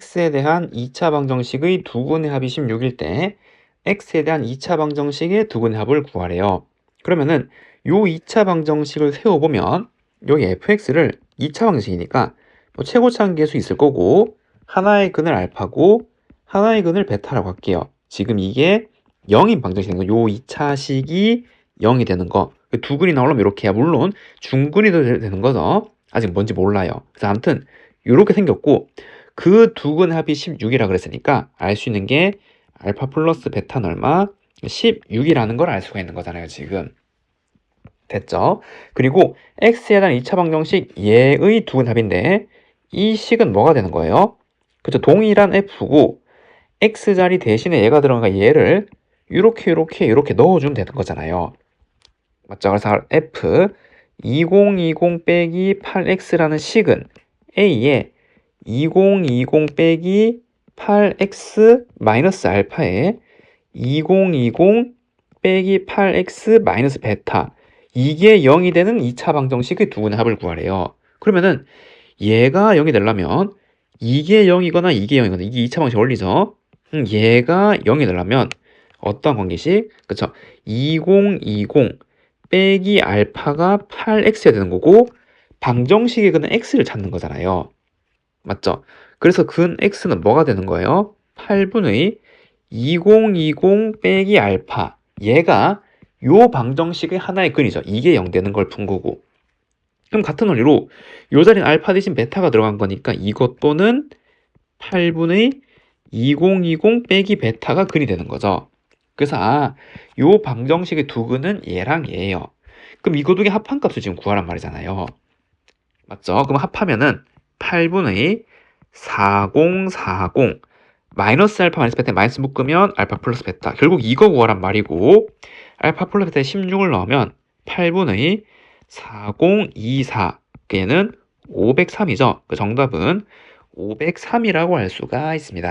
x에 대한 2차 방정식의 두근의 합이 16일 때 x에 대한 2차 방정식의 두근의 합을 구하래요. 그러면은 요 2차 방정식을 세워보면 여기 fx를 2차 방정식이니까 뭐 최고차함계수 있을 거고 하나의 근을 알파고 하나의 근을 베타라고 할게요. 지금 이게 0인 방정식인 거. 요 2차식이 0이 되는 거. 그두 근이 나오려면 이렇게 해야 물론 중근이 되- 되는 거죠. 아직 뭔지 몰라요. 그래서 아무튼 이렇게 생겼고 그 두근 합이 16이라 그랬으니까 알 수 있는 게 알파 플러스 베타는 얼마? 16이라는 걸 알 수가 있는 거잖아요, 지금. 됐죠? 그리고 x에 대한 2차 방정식 얘의 두근 합인데 이 식은 뭐가 되는 거예요? 그죠? 동일한 f고 x 자리 대신에 얘가 들어가니까 얘를 이렇게 이렇게 이렇게 넣어주면 되는 거잖아요. 맞죠? 그래서 f 2020 빼기 8x라는 식은 a에 2020 빼기 8x 마이너스 알파에 2020 빼기 8x 마이너스 베타 이게 0이 되는 2차 방정식의 두 합을 구하래요. 그러면은 얘가 0이 되려면 이게 0이거나 이게 0이거나 이게 2차 방정식 원리죠. 음, 얘가 0이 되려면 어떤 관계식? 그쵸? 2020 빼기 알파가 8x야 되는 거고 방정식의 근은 x를 찾는 거잖아요. 맞죠? 그래서 근 x는 뭐가 되는 거예요? 8분의 2020 빼기 알파 얘가 요 방정식의 하나의 근이죠. 이게 0 되는 걸 푼 거고 그럼 같은 원리로 요 자리는 알파 대신 베타가 들어간 거니까 이것 또는 8분의 2020 빼기 베타가 근이 되는 거죠. 그래서 아, 요 방정식의 두 근은 얘랑 얘예요. 그럼 이거 두 개 합한 값을 지금 구하란 말이잖아요. 맞죠? 그럼 합하면은 8분의 4040 마이너스 알파 마이너스 베타 마이너스 묶으면 알파 플러스 베타 결국 이거 구하란 말이고 알파 플러스 베타에 16을 넣으면 8분의 4024 얘는 503이죠. 그 정답은 503이라고 할 수가 있습니다.